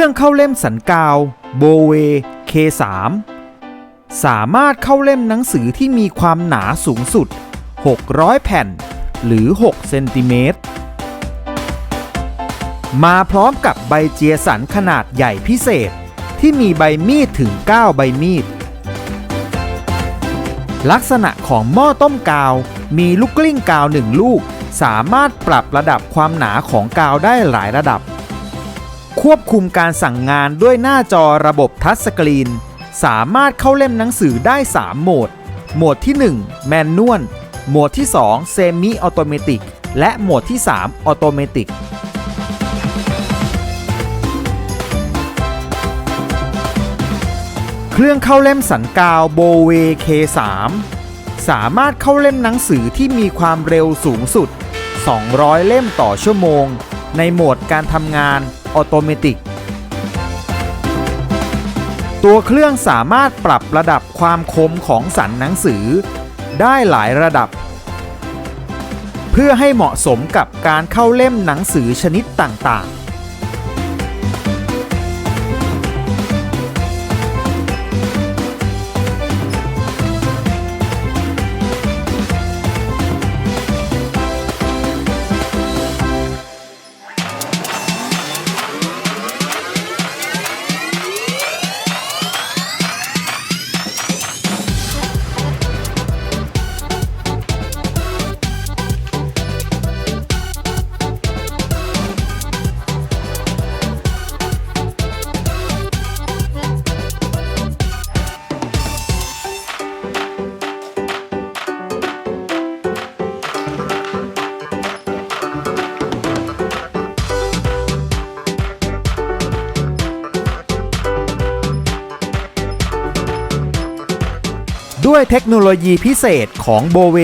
รื่องเข้าเล่มสันกาวโบเว K3 สามารถเข้าเล่มหนังสือที่มีความหนาสูงสุด 600 แผ่น หรือ 6 เซนติเมตร มาพร้อมกับใบเจียสันขนาดใหญ่พิเศษ ที่มีใบมีดถึง 9 ใบมีด ลักษณะของหม้อต้มกาว มีลูกกลิ้งกาวหนึ่งลูก สามารถปรับระดับความหนาของกาวได้หลายระดับ ควบคุมการสั่งงานด้วยหน้าจอระบบทัชสกรีน สามารถเข้าเล่มหนังสือได้ 3 โหมด โหมดที่ 1 แมนนวล โหมดที่ 2 เซมิออโตเมติก และโหมดที่ 3 ออโตเมติกเครื่องเข้าเล่มสันกาวโบเว K3 สามารถเข้าเล่มหนังสือที่มีความเร็วสูงสุด 200 เล่มต่อชั่วโมง ในโหมดการทำงาน ออโตเมติกตัวเครื่องสามารถปรับระดับความคมของสันหนังสือ ได้หลายระดับ เพื่อให้เหมาะสมกับการเข้าเล่มหนังสือชนิดต่างๆ ด้วยเทคโนโลยีพิเศษของโบเว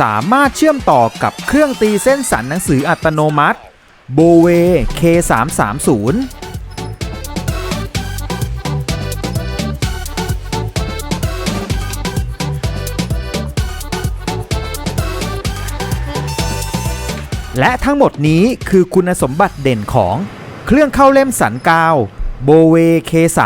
สามารถเชื่อมต่อกับเครื่องตีเส้นสันหนังสืออัตโนมัติโบเว K330 และทั้งหมดนี้คือคุณสมบัติเด่นของเครื่องเข้าเล่มสันกาวโบเว K3